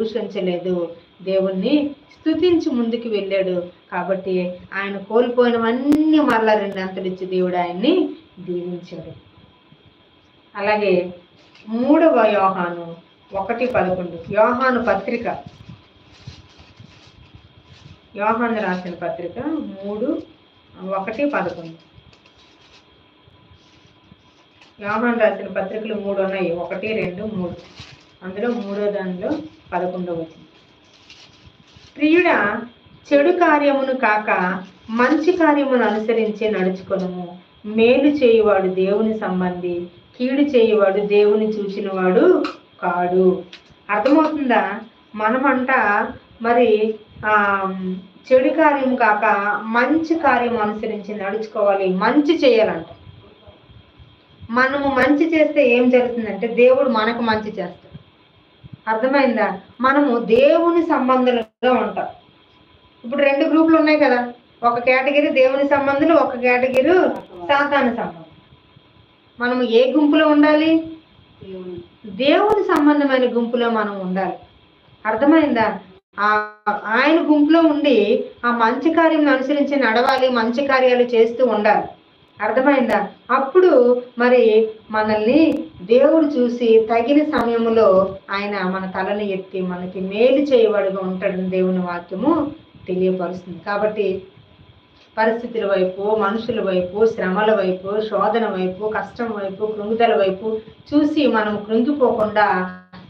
దూషించలేదు దేవుణ్ణి స్థుతించి ముందుకు వెళ్ళాడు. కాబట్టి ఆయన కోల్పోయినవన్నీ మరలా రెండంతలిచ్చి దేవుడు ఆయన్ని దీవించాడు. అలాగే మూడవ యోహాను ఒకటి పదకొండు. యోహాను పత్రిక. యోహాను రాసిన పత్రిక మూడు ఒకటి పదకొండు. యోహాను రాసిన పత్రికలు మూడు ఉన్నాయి. ఒకటి రెండు మూడు. అందులో మూడో దానిలో పదకొండవ వచ్చింది ప్రియుడా చెడు కార్యమును కాక మంచి కార్యమును అనుసరించి నడుచుకొనము. మేలు చేయువాడు దేవుని సంబంధి కీడు చేయువాడు దేవుని చూసినవాడు కాడు. అర్థమవుతుందా? మనమంట మరి ఆ చెడు కార్యం కాక మంచి కార్యం అనుసరించి నడుచుకోవాలి మంచి చేయాలంట. మనము మంచి చేస్తే ఏం జరుగుతుందంటే దేవుడు మనకు మంచి చేస్తాడు. అర్థమైందా? మనము దేవుని సంబంధులుగా ఉంటాం. ఇప్పుడు రెండు గ్రూపులు ఉన్నాయి కదా. ఒక కేటగిరీ దేవుని సంబంధులు ఒక కేటగిరీ సాతాన సంబంధం మనము ఏ గుంపులో ఉండాలి? దేవుని సంబంధమైన గుంపులో మనం ఉండాలి. అర్థమైందా? ఆ ఆయన గుంపులో ఉండి ఆ మంచి కార్యం అనుసరించి నడవాలి మంచి కార్యాలు చేస్తూ ఉండాలి. అర్థమైందా? అప్పుడు మరి మనల్ని దేవుడు చూసి తగిన సమయంలో ఆయన మన తలని ఎత్తి మనకి మేలు చేయవాడుగా ఉంటాడని దేవుని వాక్యము తెలియపరుస్తుంది. కాబట్టి పరిస్థితుల వైపు మనుషుల వైపు శ్రమల వైపు శోధన వైపు కష్టం వైపు కృంగుదల వైపు చూసి మనం కృంగిపోకుండా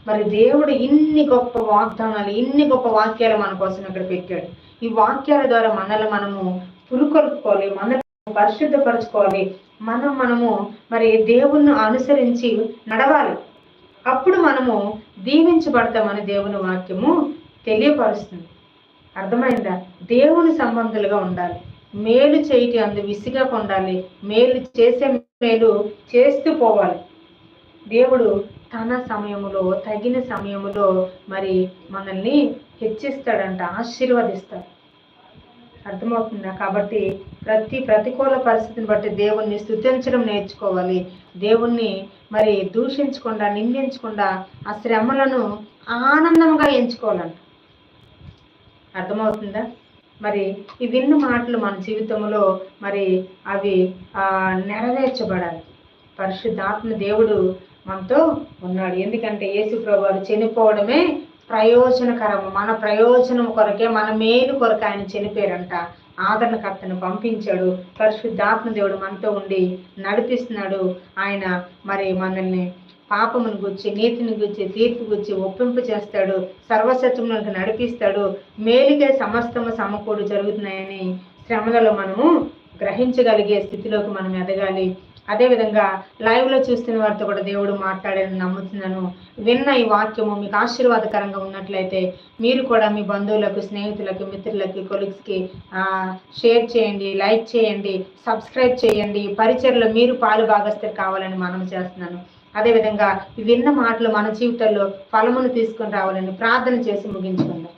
మరి దేవుడు ఇన్ని గొప్ప వాగ్దానాలు ఇన్ని గొప్ప వాక్యాలు మన కోసం ఇక్కడ పెట్టాడు. ఈ వాక్యాల ద్వారా మనల్ని మనము పురుకొల్పుకోవాలి మన పరిశుద్ధపరచుకోవాలి. మనం మనము మరి దేవుణ్ణి అనుసరించి నడవాలి. అప్పుడు మనము దీవించబడతామని దేవుని వాక్యము తెలియపరుస్తుంది. అర్థమైందా? దేవుని సంబంధులుగా ఉండాలి. మేలు చేయటి అందు విసిగా పొందాలి మేలు చేసే మేలు చేస్తూ పోవాలి. దేవుడు తన సమయములో తగిన సమయములో మరి మనల్ని హెచ్చిస్తాడంట ఆశీర్వదిస్తాడు. అర్థమవుతుందా? కాబట్టి ప్రతి ప్రతికూల పరిస్థితిని బట్టి దేవుణ్ణి స్థుతించడం నేర్చుకోవాలి. దేవుణ్ణి మరి దూషించకుండా నిందించకుండా ఆ శ్రమలను ఆనందంగా ఎంచుకోవాలంట. అర్థమవుతుందా? మరి ఈ విన్న మాటలు మన జీవితంలో మరి అవి నెరవేర్చబడాలి. పరిశుద్ధాత్మ దేవుడు మనతో ఉన్నాడు. ఎందుకంటే యేసు ప్రభు చనిపోవడమే ప్రయోజనకరము మన ప్రయోజనం కొరకే మన మేలు కొరకు ఆయన చనిపోయారంట. ఆదరణకర్తను పంపించాడు. పరిశుద్ధాత్మ దేవుడు మనతో ఉండి నడిపిస్తున్నాడు. ఆయన మరి మనల్ని పాపమును గుచ్చి నీతిని గుచ్చి తీర్పు గుచ్చి ఒప్పింపు చేస్తాడు. సర్వసత్యములకు నడిపిస్తాడు. మేలుకే సమస్తము సమకూడు జరుగుతున్నాయని శ్రమలలో మనము గ్రహించగలిగే స్థితిలోకి మనం ఎదగాలి. అదేవిధంగా లైవ్లో చూస్తున్న వారితో కూడా దేవుడు మాట్లాడాలని నమ్ముతున్నాను. విన్న ఈ వాక్యము మీకు ఆశీర్వాదకరంగా ఉన్నట్లయితే మీరు కూడా మీ బంధువులకు స్నేహితులకు మిత్రులకి కొలిగ్స్కి షేర్ చేయండి లైక్ చేయండి సబ్స్క్రైబ్ చేయండి. పరిచయలో మీరు పాలు భాగస్థులు కావాలని మనం చేస్తున్నాను. అదేవిధంగా విన్న మాటలు మన జీవితంలో ఫలమును తీసుకొని రావాలని ప్రార్థన చేసి ముగించుకుందాం.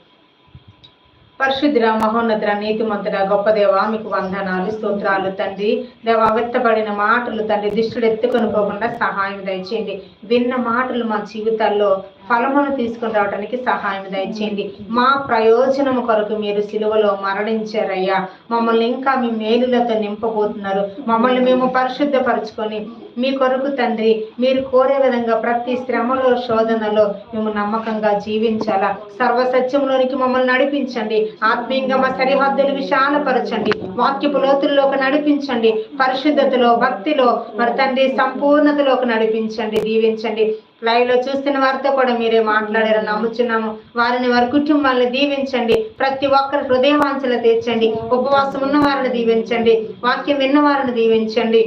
పరిశుద్ధిర మహోన్నతుల నీతిమంతుడ గొప్ప దేవ మీకు వందనాలు స్తోత్రాలు తండ్రి. దేవ వ్యక్తపడిన మాటలు తండ్రి దిష్టుడు ఎత్తుకొని పోకుండా సహాయం దయచేయండి. విన్న మాటలు మా జీవితాల్లో ఫలమును తీసుకుని రావడానికి సహాయం దయచేయండి. మా ప్రయోజనము కొరకు మీరు సిలువలో మరణించారయ్యా. మమ్మల్ని ఇంకా మీ మేలులతో నింపబోతున్నారు. మమ్మల్ని మేము పరిశుద్ధపరచుకొని మీ కొరకు తండ్రి మీరు కోరే విధంగా ప్రతి శ్రమలో శోధనలో మేము నమ్మకంగా జీవించాలా? సర్వసత్యంలోనికి మమ్మల్ని నడిపించండి. ఆత్మీయంగా మా సరిహద్దులు విశాలపరచండి. వాక్యపు లోతుల్లోకి నడిపించండి. పరిశుద్ధతలో భక్తిలో మరి తండ్రి సంపూర్ణతలోకి నడిపించండి దీవించండి. లైవ్లో చూస్తున్న వారితో కూడా మీరే మాట్లాడారని నమ్ముచున్నాము. వారిని వారి కుటుంబాలను దీవించండి. ప్రతి ఒక్కరి హృదయవాంఛలు తీర్చండి. ఉపవాసం ఉన్న వారిని దీవించండి. వాక్యం విన్న వారిని దీవించండి.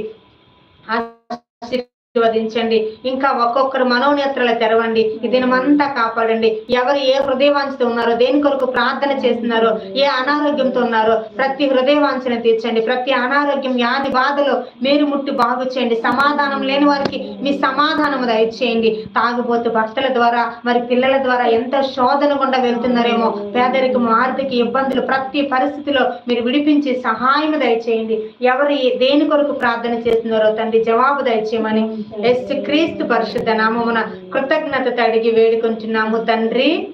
ఆశీర్వదించండి. ఇంకా ఒక్కొక్కరు మనోనేత్రాలు తెరవండి. దినమంతా కాపాడండి. ఎవరు ఏ హృదయవాంఛతో ఉన్నారో దేని కొరకు ప్రార్థన చేస్తున్నారో ఏ అనారోగ్యంతో ఉన్నారో ప్రతి హృదయవాంఛన తీర్చండి. ప్రతి అనారోగ్యం వ్యాధి బాధలో మీరు ముట్టి బాగు చేయండి. సమాధానం లేని వారికి మీ సమాధానం దయచేయండి. తాగుబోతు భర్తల ద్వారా మరి పిల్లల ద్వారా ఎంత శోధన గుండా వెళ్తున్నారేమో పేదరికం ఆర్థిక ఇబ్బందులు ప్రతి పరిస్థితిలో మీరు విడిపించి సహాయం దయచేయండి. ఎవరు ఏ- దేని కొరకు ప్రార్థన చేస్తున్నారో తండ్రి జవాబు దయచేయమని ఎస్ క్రీస్తు పరిశుద్ధ నామమున కృతజ్ఞత తడిగి వేడుకుంటున్నాము తండ్రి.